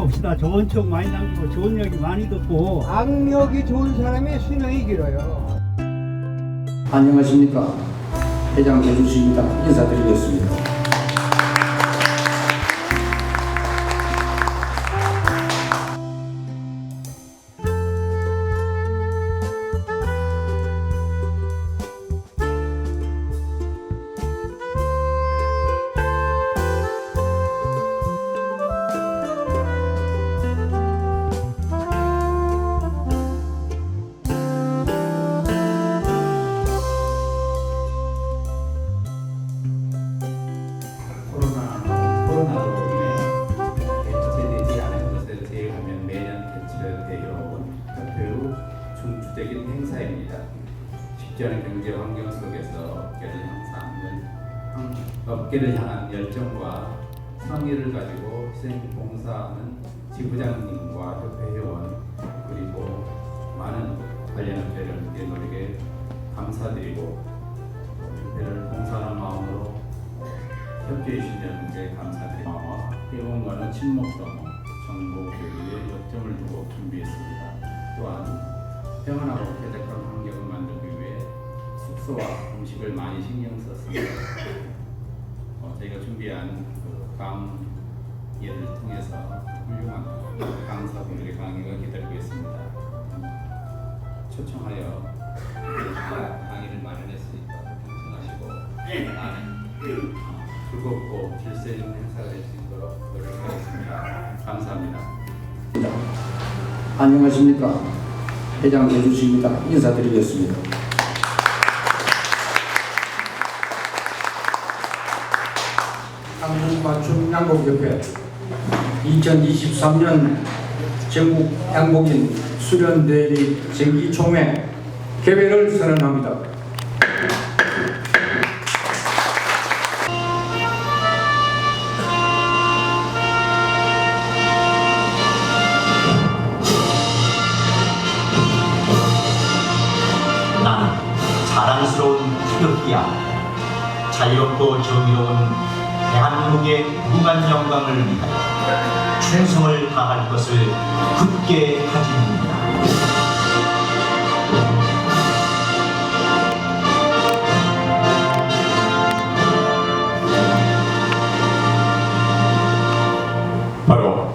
삽시다. 좋은 추억 많이 남기고 좋은 얘기 많이 듣고 악력이 좋은 사람의 수명이 길어요. 안녕하십니까 회장 해주십니다 인사드리겠습니다 업계를 향한 열정과 성의를 가지고 희생 봉사하는 지부장님과 협회 회원 그리고 많은 관련 업체들의 노력에 감사드리고 협회를 봉사하는 마음으로 협조해 주신 여러분께 감사드립니다. 회원과는 친목성, 정보 교육에 역점을 두고 준비했습니다. 또한 평안하고 쾌적한 환경을 만들기 위해 숙소와 음식을 많이 신경 썼습니다. 어, 저희가 준비한 그 강의를 통해서 훌륭한 강사분들의 강의가 기다리고 있습니다. 초청하여 강의를 마련했으니까 청청하시고 나는 즐겁고 질서 있는 행사가 될 수 있도록 노력하겠습니다. 감사합니다. 안녕하십니까 회장 해주십니다 인사드리겠습니다 맞춤 양복협회 2023년 전국 양복인 수련대리 정기총회 개회를 선언합니다. 나는 자랑스러운 태극기야 자유롭고 정의로운 대한민국의 무한 영광을 위하여 충성을 다할 것을 굳게 다짐합니다. 바로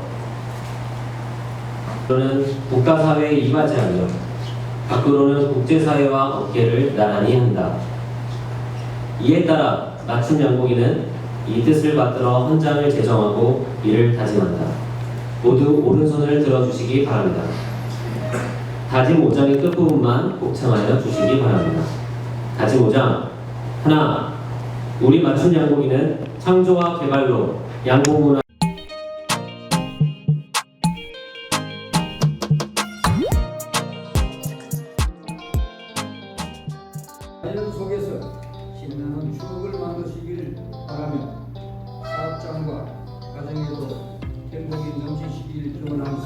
저는 국가사회에 이바지하며 밖으로는 국제사회와 어깨를 나란히 한다. 이에 따라 맞춤 양복이는 이 뜻을 받들어 헌장을 제정하고 이를 다짐한다. 모두 오른손을 들어주시기 바랍니다. 다짐 5장의 끝부분만 곱창하여 주시기 바랍니다. 다짐 5장 하나 우리 맞춤 양복이는 창조와 개발로 양복 문화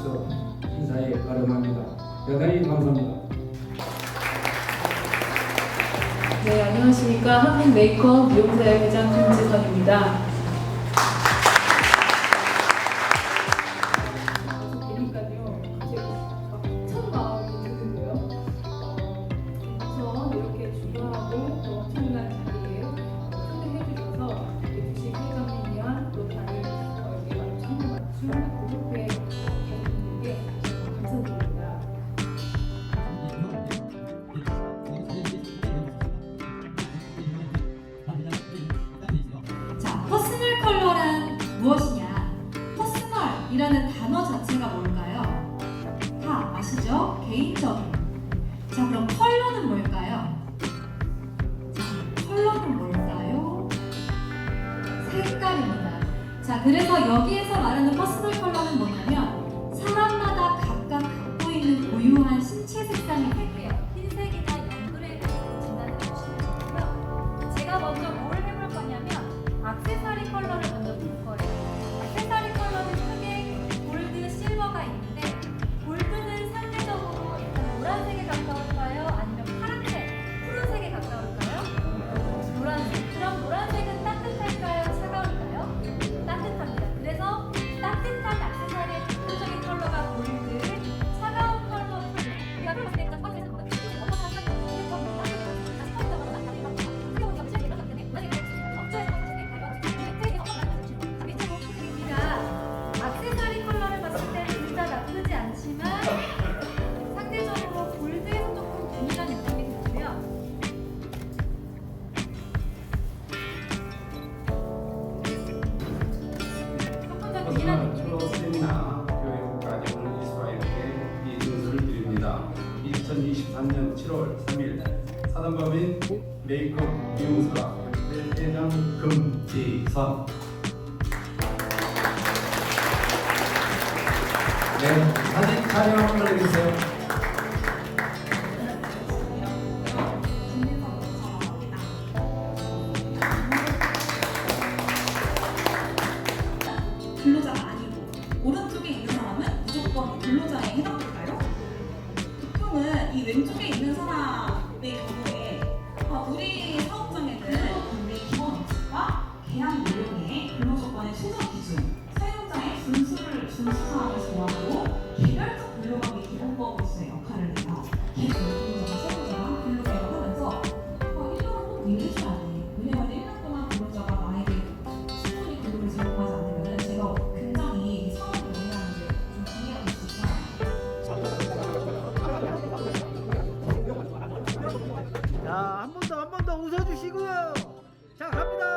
기원하면서 인사에 가름합니다. 대단히 감사합니다. 네, 안녕하십니까. 한국 메이커 미용사회 회장 김지선입니다. 갑자기 첫 마음이 드는데요. 어, 우선 이렇게 중요하고 또 엄청난 자리에 초대해 주셔서 주식 회장님이랑 또 다른 어, 여기 맞춤 맞춤 퍼스널이라는 단어 자체가 뭘까요? 다 아시죠? 개인적인. 자, 그럼 컬러는 뭘까요? 자, 컬러는 뭘까요? 색깔입니다. 자, 그래서 여기에서 말하는 퍼스널 컬러는 뭐냐면 사람마다 각각 갖고 있는 고유한 신체 있대요. 흰색이 7월 3일 사단법인 메이크업 미용사 협회 회장 금지선 네, 사진 촬영 한번 해주세요. 웃어주시고요. 자 갑니다.